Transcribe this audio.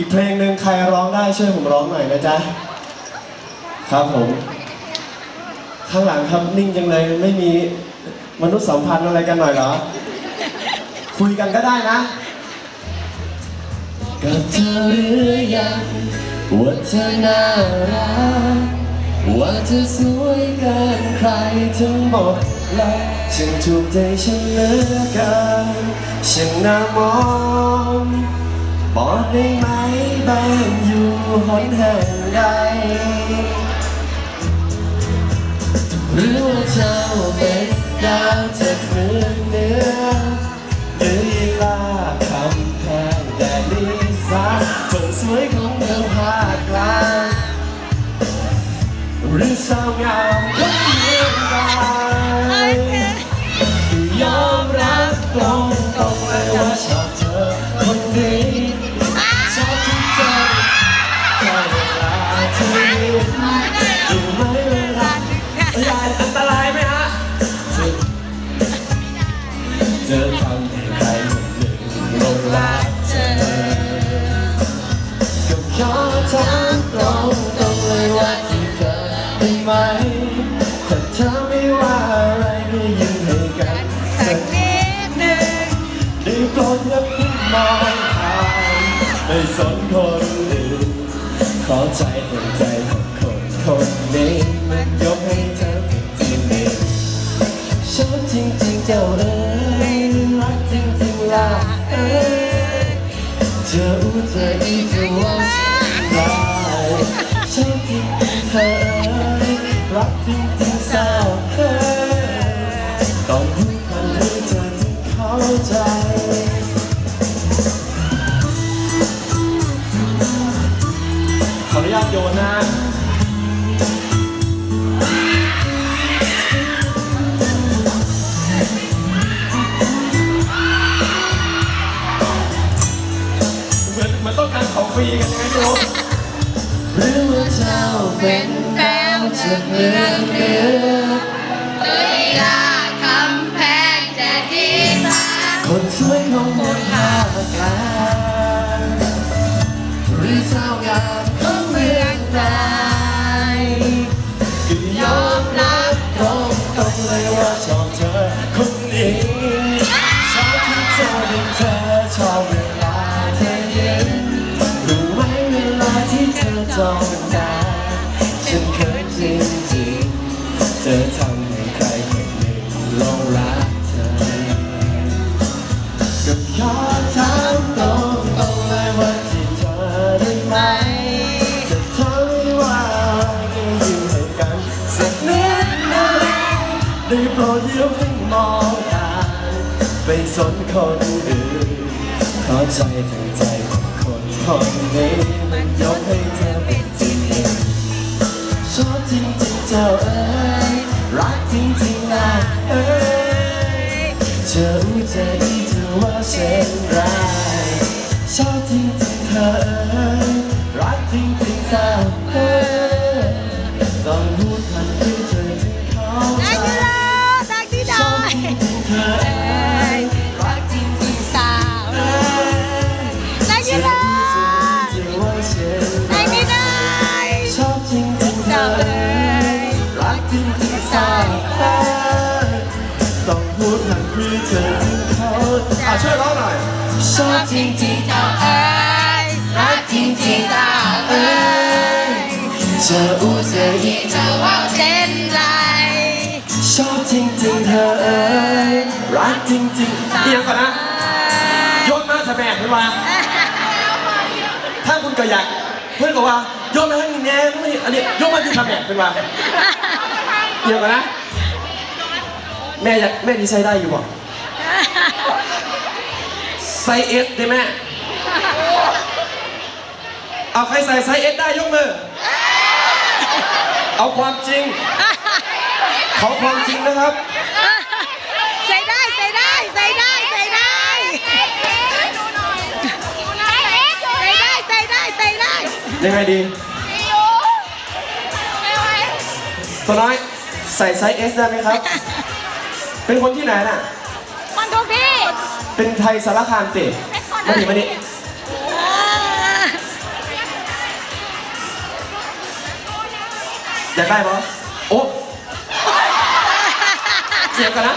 อีกเพลงหนึ่งใครร้องได้ช่วยผมร้องหน่อยนะจ๊ะ ครับผม ข้างหลังครับนิ่งจังเลยไม่มีมนุษยสัมพันธ์อะไรกันหน่อยเหรอ คุยกันก็ได้นะกับเธอหรือยังว่าเธอน่ารักว่าเธอสวยเกินใครทั้งหมดและฉันถูกใจฉันเหลือเกินฉันน่ามองบอกได้ไหม บ้านอยู่หนแห่งใด หรือว่าเจ้าเป็นดาวจากเมืองเหนือหรือยีลาคำแพงแดนลีสาคนสวยของเมืองภาคกลางหรือสาวงาม เจอทำให้ใครคนหนึ่งลงรักเธอก็ขอถามตรงตรงเลยว่าที่เธอได้ไหมถ้าเธอไม่ว่าอะไรก็ยิ้มให้กันสักนิดหนึ่งได้โปรดอย่าเพิ่งมองผ่านไม่สนคนอื่นขอใจเต็มใจของคนคนนี้มันยกให้เธอเป็นที่หนึ่งชอบจริงๆเจ้าเอ๋ย เธออู้เธออีเธอว่าสิ่งไรชอบจริงเธอรักจริงๆสาวเธอต้องรู้กันให้เธอที่เข้าใจ ของฟรีกันยังไงไม่รู้หรือว่าเจ้าเป็นแฟนจากเมืองเหนือลาคำแพงจะดีสานคนสวยของเมืองภาคกลางหรือสาวงามของเมื จ้องตาฉันเคยจริงจริงเธอทำให้ใครคนหนึ่งลงรักเธอก็ขอถามตรงตรงเลยว่าที่เธอได้ไหมจะเธอไม่ว่าอะไรก็ยิ้มให้กันสักนิดหนึงได้โปรดอย่าเพิ่งมองตาไปสนคนอื่นขอใจถึงใจ คนนี้มันยกให้เธอเป็นที่หนึ่งชอบจริงๆเจ้าเอ๋ยรักจริงๆนะเอ๋ยเธอรู้ใจเธอว่าเช่นไรชอบจริงจริงเธอ ต้องพูดมันให้เธอถึงเข้าใจอะช่วยร้องหน่อยชอบจริงจริงเจ้าเอ๋ยรักจริงจริงๆสาวเอ๋ยเธออู้เธออีเธอว่าเช่นไรชอบจริงๆเธอเอ้ยรักจริงๆเอียงก่อนนะยนมาจะแบกเป็นว่าถ้าคุณก็อยากเพื่อนบอกว่ายนมาให้แน่ไม่อันนี้ยนมาที่ทำแบกเป็นว่าเอียงก่อนนะ แม่อยากแม่ดีไซน์ได้อยู่บ่ไซส์เอสได้แม่ เอาใครใส่ไซส์เอสได้ยกมือ เอาความจริง ขอความจริงนะครับ ใส่ได้ใส่ได้ใส่ได้ใส่ได้ใส่ได้ใส่ได้ใส่ได้ยังไงดีตัวน้อยใส่ไซส์ S ได้ไหมครับ เป็นคนที่ไหนน่ะมันทุกที่เป็นไทยสารคามเตะเป็มาดิมาดิอยากได้ปะโอ้เสียกันนะ